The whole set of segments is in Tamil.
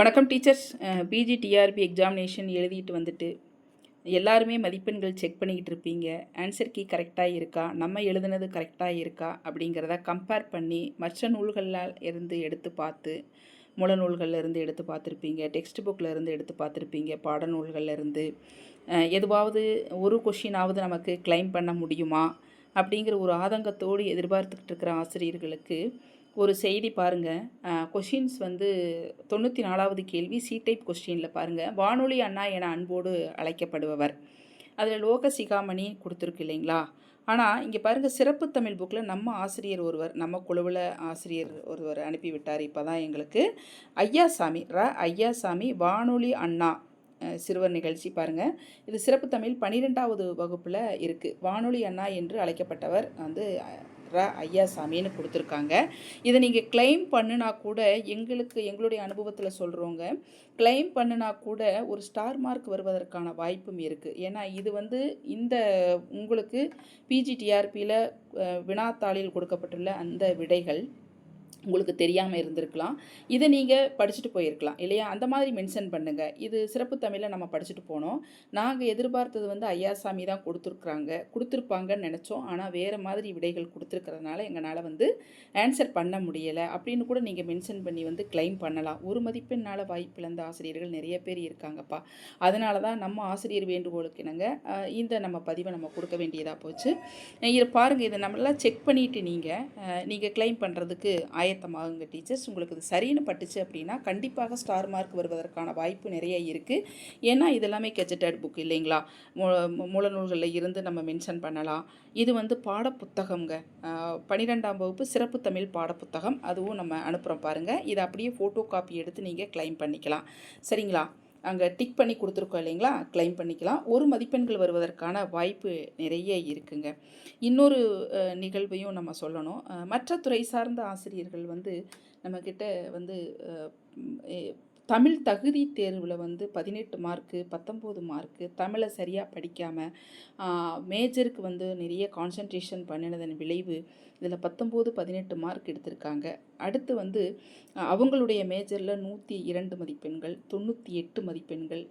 வணக்கம் டீச்சர்ஸ். பிஜி டிஆர்பி எக்ஸாமினேஷன் எழுதிட்டு வந்துட்டு எல்லாருமே மதிப்பெண்கள் செக் பண்ணிக்கிட்டு இருப்பீங்க. ஆன்சர் கீ கரெக்டாக இருக்கா? நம்ம எழுதுனது கரெக்டாக இருக்கா? அப்படிங்கிறத கம்பேர் பண்ணி மற்ற நூல்களில் இருந்து எடுத்து பார்த்து மூல நூல்கள்லேருந்து எடுத்து பார்த்துருப்பீங்க. டெக்ஸ்ட் புக்கில் இருந்து எடுத்து பார்த்துருப்பீங்க. பாடநூல்கள்லேருந்து எதுவாவது ஒரு கொஷினாவது நமக்கு கிளைம் பண்ண முடியுமா? அப்படிங்கிற ஒரு ஆதங்கத்தோடு எதிர்பார்த்துக்கிட்டு இருக்கிற ஆசிரியர்களுக்கு ஒரு செய்தி பாருங்கள் கொஷின்ஸ் வந்து தொண்ணூற்றி நாலாவது கேள்வி சி டைப் கொஸ்டினில் பாருங்கள் வானொலி அண்ணா என அன்போடு அழைக்கப்படுபவர். அதில் லோக சிகாமணி கொடுத்துருக்கு இல்லைங்களா? ஆனால் இங்கே பாருங்கள் சிறப்பு தமிழ் புக்கில் நம்ம ஆசிரியர் ஒருவர் நம்ம குழுவில் ஆசிரியர் ஒருவர் அனுப்பிவிட்டார். இப்போ தான் எங்களுக்கு ஐயாசாமி ர ஐயாசாமி வானொலி அண்ணா. சிறுவர் நிகழ்ச்சி பாருங்கள் இது சிறப்பு தமிழ் பன்னிரெண்டாவது வகுப்பில் இருக்குது வானொலி அண்ணா என்று அழைக்கப்பட்டவர் வந்து டாக்டரா ஐயா ஐயாசாமின்னு கொடுத்துருக்காங்க. இதை நீங்கள் கிளைம் பண்ணுனா கூட எங்களுக்கு எங்களுடைய அனுபவத்தில் சொல்கிறோங்க கிளைம் பண்ணுனா கூட ஒரு ஸ்டார் மார்க் வருவதற்கான வாய்ப்பும் இருக்குது ஏன்னா இது வந்து இந்த உங்களுக்கு பிஜிடிஆர்பியில் வினாத்தாளில் கொடுக்கப்பட்டுள்ள அந்த விடைகள். உங்களுக்கு தெரியாமல் இருந்திருக்கலாம். இதை நீங்கள் படிச்சுட்டு போயிருக்கலாம் இல்லையா? அந்த மாதிரி மென்ஷன் பண்ணுங்கள் இது சிறப்பு தமிழில் நம்ம படிச்சுட்டு போனோம். நாங்கள் எதிர்பார்த்தது வந்து ஐயாசாமி தான் கொடுத்துருக்குறாங்க. கொடுத்துருப்பாங்கன்னு நினச்சோம். ஆனால் வேறு மாதிரி விடைகள் கொடுத்துருக்கறதுனால எங்களால் வந்து ஆன்சர் பண்ண முடியலை. அப்படின்னு கூட நீங்கள் மென்ஷன் பண்ணி வந்து கிளைம் பண்ணலாம். ஒரு மதிப்பெண்ணால் வாய்ப்பிழந்த ஆசிரியர்கள் நிறைய பேர் இருக்காங்கப்பா. அதனால தான் நம்ம ஆசிரியர் வேண்டுகோளுக்கு இணங்க இந்த நம்ம பதிவை நம்ம கொடுக்க வேண்டியதாக போச்சு. இதை பாருங்கள் இதை நம்மளாம் செக் பண்ணிவிட்டு நீங்கள் நீங்கள் கிளைம் பண்ணுறதுக்கு ஆயத்தமாகுங்க டீச்சர்ஸ். உங்களுக்கு இது சரின்னு பட்டுச்சு அப்படின்னா கண்டிப்பாக ஸ்டார் மார்க் வருவதற்கான வாய்ப்பு நிறைய இருக்குது ஏன்னா இதெல்லாமே கெஜெட்டட் புக் இல்லைங்களா? மூ- மூலநூல்களில் இருந்து நம்ம மென்ஷன் பண்ணலாம். இது வந்து பாடப்புத்தகம்ங்க. பன்னிரெண்டாம் வகுப்பு சிறப்பு தமிழ் பாடப்புத்தகம். அதுவும் நம்ம அனுப்புகிறோம் பாருங்கள் இதை அப்படியே ஃபோட்டோ காப்பி எடுத்து நீங்கள் கிளைம் பண்ணிக்கலாம். சரிங்களா? அங்கே டிக் பண்ணி கொடுத்துருக்கோம் இல்லைங்களா? கிளைம் பண்ணிக்கலாம். ஒரு மதிப்பெண்கள் வருவதற்கான வாய்ப்பு நிறைய இருக்குங்க. இன்னொரு நிகழ்வையும் நம்ம சொல்லணும். மற்ற துறை சார்ந்த ஆசிரியர்கள் வந்து நம்மக்கிட்ட வந்து தமிழ் தகுதி தேர்வில் வந்து பதினெட்டு மார்க்கு பத்தொம்போது மார்க்கு தமிழை சரியாக படிக்காமல் மேஜருக்கு வந்து நிறைய கான்சன்ட்ரேஷன் பண்ணினதன் விளைவு இதில் பத்தொம்போது பதினெட்டு மார்க் எடுத்திருக்காங்க. அடுத்து வந்து அவங்களுடைய மேஜரில் நூற்றி இரண்டு மதிப்பெண்கள் தொண்ணூற்றி எட்டு மதிப்பெண்கள்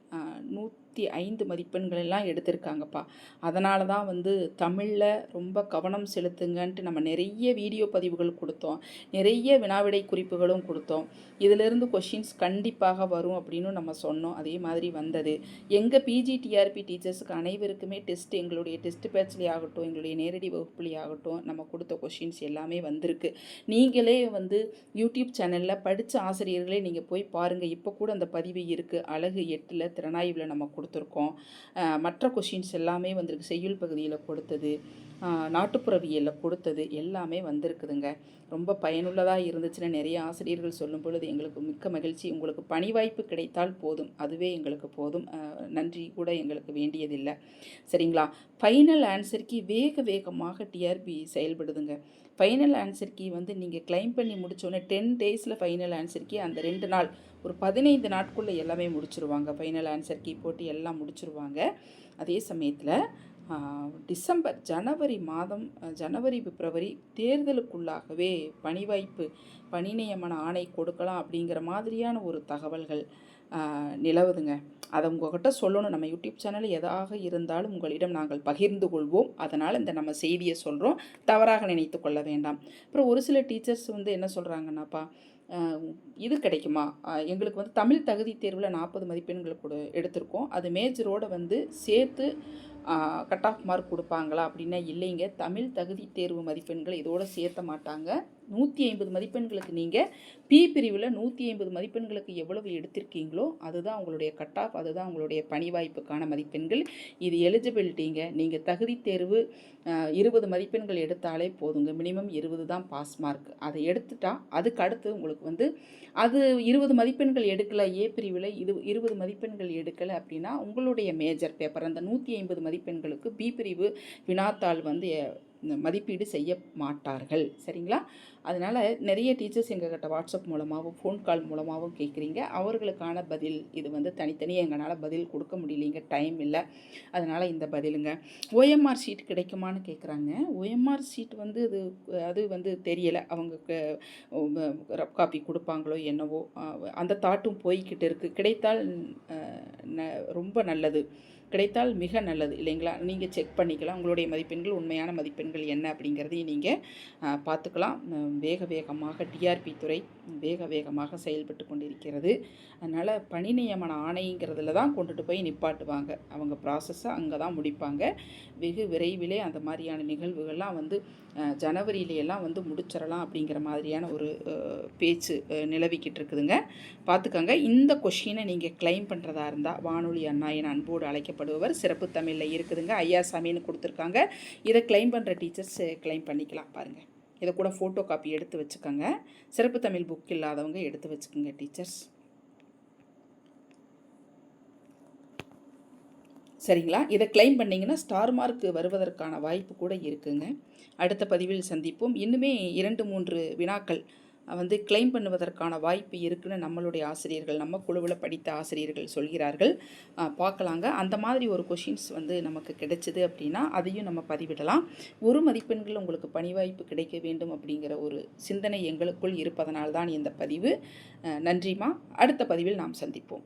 நூற்றி ஐந்து மதிப்பெண்கள் எல்லாம் எடுத்திருக்காங்கப்பா. அதனால தான் வந்து தமிழில் ரொம்ப கவனம் செலுத்துங்கன்ட்டு நம்ம நிறைய வீடியோ பதிவுகள் கொடுத்தோம். நிறைய வினாவிடை குறிப்புகளும் கொடுத்தோம். இதிலிருந்து கொஷின்ஸ் கண்டிப்பாக வரும் அப்படின்னு நம்ம சொன்னோம். அதே மாதிரி வந்தது. எங்கள் பிஜிடிஆர்பி டீச்சர்ஸுக்கு அனைவருக்குமே டெஸ்ட் எங்களுடைய டெஸ்ட் பேட்ச்லேயே ஆகட்டும் எங்களுடைய நேரடி வகுப்புலேயே ஆகட்டும் நம்ம கொடுத்த கொஷின்ஸ் எல்லாமே வந்திருக்கு. நீங்களே வந்து யூடியூப் சேனலில் படித்த ஆசிரியர்களே நீங்கள் போய் பாருங்கள் இப்போ கூட அந்த பதிவு இருக்குது அழகு எட்டில் திறனாய் ஃபைவ்ல நம்ம கொடுத்துருக்கோம். மற்ற கொஷின்ஸ் எல்லாமே வந்திருக்கு. செய்யுள் பகுதியில் கொடுத்தது நாட்டுப்புறவியலில் கொடுத்தது எல்லாமே வந்திருக்குதுங்க. ரொம்ப பயனுள்ளதாக இருந்துச்சுன்னு நிறைய ஆசிரியர்கள் சொல்லும் பொழுது எங்களுக்கு மிக்க மகிழ்ச்சி. உங்களுக்கு பணி வாய்ப்பு கிடைத்தால் போதும். அதுவே எங்களுக்கு போதும். நன்றி கூட எங்களுக்கு வேண்டியதில்லை. சரிங்களா? ஃபைனல் ஆன்சருக்கு வேக வேகமாக டிஆர்பி செயல்படுதுங்க. ஃபைனல் ஆன்சர் கீ வந்து நீங்கள் கிளைம் பண்ணி முடிச்சோன்னே டென் டேஸில் ஃபைனல் ஆன்சர் கீ அந்த ரெண்டு நாள் ஒரு பதினைந்து நாட்குள்ளே எல்லாமே முடிச்சிருவாங்க. ஃபைனல் ஆன்சர் கீ போட்டு எல்லாம் முடிச்சிருவாங்க. அதே சமயத்தில் டிசம்பர் ஜனவரி மாதம் ஜனவரி பிப்ரவரி தேர்தலுக்குள்ளாகவே பணிவாய்ப்பு பணி நியமன ஆணை கொடுக்கலாம் அப்படிங்கிற மாதிரியான ஒரு தகவல்கள் நிலவுதுங்க. அதை உங்ககிட்ட சொல்லணும். நம்ம யூடியூப் சேனல் எதாக இருந்தாலும் உங்களிடம் நாங்கள் பகிர்ந்து கொள்வோம். அதனால் இந்த நம்ம செய்தியை சொல்கிறோம் தவறாக நினைத்து கொள்ள வேண்டாம். அப்புறம் ஒரு சில டீச்சர்ஸ் வந்து என்ன சொல்கிறாங்கன்னாப்பா இது கிடைக்குமா? எங்களுக்கு வந்து தமிழ் தகுதி தேர்வில் நாற்பது மதிப்பெண்கள் கொடு எடுத்திருக்கோம். அது மேஜரோடு வந்து சேர்த்து கட் ஆஃப் மார்க் கொடுப்பாங்களா அப்படின்னா இல்லைங்க. தமிழ் தகுதி தேர்வு மதிப்பெண்கள் இதோடு சேர்த்த மாட்டாங்க. நூற்றி ஐம்பது மதிப்பெண்களுக்கு நீங்கள் பி பிரிவில் நூற்றி ஐம்பது மதிப்பெண்களுக்கு எவ்வளவு எடுத்திருக்கீங்களோ அதுதான் உங்களுடைய கட் ஆஃப் அதுதான் உங்களுடைய பணி வாய்ப்புக்கான மதிப்பெண்கள். இது எலிஜிபிலிட்டிங்க நீங்கள் தகுதி தேர்வு இருபது மதிப்பெண்கள் எடுத்தாலே போதுங்க. மினிமம் இருபது தான் பாஸ் மார்க் அதை எடுத்துட்டா அதுக்கு அடுத்து உங்களுக்கு வந்து அது இருபது மதிப்பெண்கள் எடுக்கலை ஏ பிரிவில் இது இருபது மதிப்பெண்கள் எடுக்கலை அப்படின்னா உங்களுடைய மேஜர் பேப்பர் அந்த நூற்றி ஐம்பது மதிப்பெண்களுக்கு பி பிரிவு வினாத்தாள் வந்து மதிப்பீடு செய்ய மாட்டார்கள். சரிங்களா? அதனால் நிறைய டீச்சர்ஸ் எங்ககிட்ட வாட்ஸ்அப் மூலமாகவும் ஃபோன் கால் மூலமாகவும் கேட்குறீங்க. அவர்களுக்கான பதில் இது வந்து தனித்தனியாக எங்களால் பதில் கொடுக்க முடியலைங்க டைம் இல்லை. அதனால் இந்த பதிலுங்க. ஓஎம்ஆர் ஷீட் கிடைக்குமான்னு கேட்குறாங்க. ஓஎம்ஆர் ஷீட் வந்து அது அது வந்து தெரியலை. அவங்க ரப் காப்பி கொடுப்பாங்களோ என்னவோ அந்த தாட்டும் போய்கிட்டு இருக்குது கிடைத்தால் ந- ரொம்ப நல்லது. கிடைத்தால் மிக நல்லது இல்லைங்களா? நீங்கள் செக் பண்ணிக்கலாம். உங்களுடைய மதிப்பெண்கள் உண்மையான மதிப்பெண்கள் என்ன அப்படிங்கிறதையும் நீங்கள் பார்த்துக்கலாம். வேக வேகமாக டிஆர்பி துறை வேக வேகமாக செயல்பட்டு கொண்டிருக்கிறது. அதனால் பணி நியமன ஆணைங்கிறதுல தான் கொண்டுட்டு போய் நிப்பாட்டுவாங்க. அவங்க ப்ராசஸை அங்கே தான் முடிப்பாங்க. வெகு விரைவிலே அந்த மாதிரியான நிகழ்வுகள்லாம் வந்து ஜனவரியிலையெல்லாம் வந்து முடிச்சிடலாம் அப்படிங்கிற மாதிரியான ஒரு பேச்சு நிலவிக்கிட்டு இருக்குதுங்க. பார்த்துக்கோங்க. இந்த கொஷினை நீங்கள் கிளைம் பண்ணுறதா இருந்தால் வானொலி அண்ணா என அன்போடு செயல்படுபவர். சிறப்பு தமிழில் இருக்குதுங்க. ஐயா சாமின்னு கொடுத்துருக்காங்க. இதை கிளைம் பண்ணுற டீச்சர்ஸ் கிளைம் பண்ணிக்கலாம் பாருங்கள் இதை கூட ஃபோட்டோ காப்பி எடுத்து வச்சுக்கோங்க. சிறப்பு தமிழ் புக் இல்லாதவங்க எடுத்து வச்சுக்கோங்க டீச்சர்ஸ் சரிங்களா? இதை கிளைம் பண்ணிங்கன்னா ஸ்டார் மார்க் வருவதற்கான வாய்ப்பு கூட இருக்குங்க. அடுத்த பதிவில் சந்திப்போம். இன்னுமே இரண்டு மூன்று வினாக்கள் வந்து கிளைம் பண்ணுவதற்கான வாய்ப்பு இருக்குன்னு நம்மளுடைய ஆசிரியர்கள் நம்ம குழுவில் படித்த ஆசிரியர்கள் சொல்கிறார்கள். பார்க்கலாங்க. அந்த மாதிரி ஒரு கொஷின்ஸ் வந்து நமக்கு கிடைச்சிது அப்படின்னா அதையும் நம்ம பதிவிடலாம். ஒரு மதிப்பெண்கள் உங்களுக்கு பணிவாய்ப்பு கிடைக்க வேண்டும் அப்படிங்கிற ஒரு சிந்தனை எங்களுக்குள் இருப்பதனால்தான் இந்த பதிவு. நன்றிமா அடுத்த பதிவில் நாம் சந்திப்போம்.